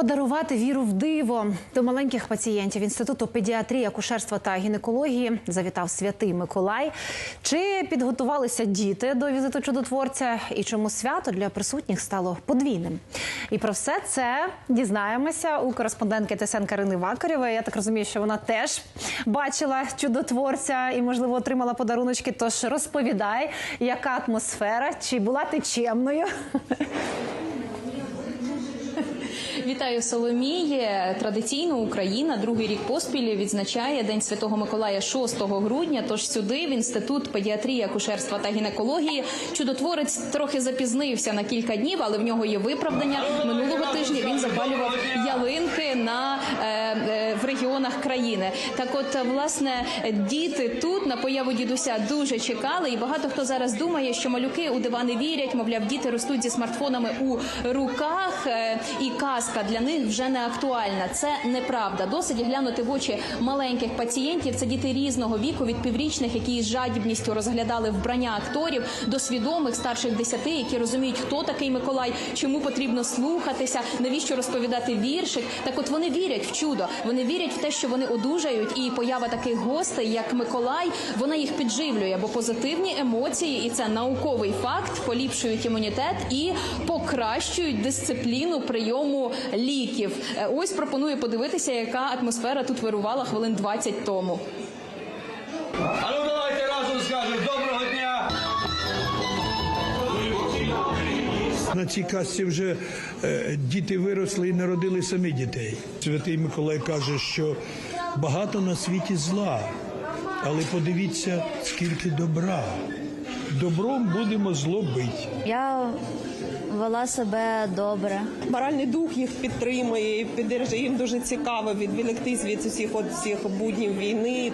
Подарувати віру в диво до маленьких пацієнтів інституту педіатрії, акушерства та гінекології завітав святий Миколай. Чи підготувалися діти до візиту чудотворця, і чому свято для присутніх стало подвійним? І про все це дізнаємося у кореспондентки ТСН Карини Вакарєвої. Я так розумію, що вона теж бачила чудотворця і, можливо, отримала подаруночки. Тож розповідай, яка атмосфера, чи була ти чемною? Вітаю Соломіє. Традиційно Україна другий рік поспіль відзначає День Святого Миколая 6 грудня. Тож сюди в інститут педіатрії, акушерства та гінекології чудотворець трохи запізнився на кілька днів, але в нього є виправдання. Минулого тижня він запалював ялинки на регіонах країни. Так, от власне діти тут на появу дідуся дуже чекали, і багато хто зараз думає, що малюки у дива не вірять. Мовляв, діти ростуть зі смартфонами у руках, е, і казка для них вже не актуальна. Це неправда. Досить глянути в очі маленьких пацієнтів. Це діти різного віку, від піврічних, які з жадібністю розглядали вбрання акторів, до свідомих старших десяти, які розуміють, хто такий Миколай, чому потрібно слухатися, навіщо розповідати віршик. Так, от вони вірять в чудо, вони вірять в те, що вони одужають, і поява таких гостей, як Миколай, вона їх підживлює, бо позитивні емоції, і це науковий факт, поліпшують імунітет і покращують дисципліну прийому ліків. Е, Ось пропоную подивитися, яка атмосфера тут вирувала хвилин 20 тому. На цій касці вже е, діти виросли і народили самі дітей. Святий Миколай каже, що багато на світі зла, але подивіться, скільки добра. Добром будемо зло бить. Я вела себе добре. Моральний дух їх підтримує і піддержує. Їм дуже цікаво відволіктись від усіх от цих буднів війни.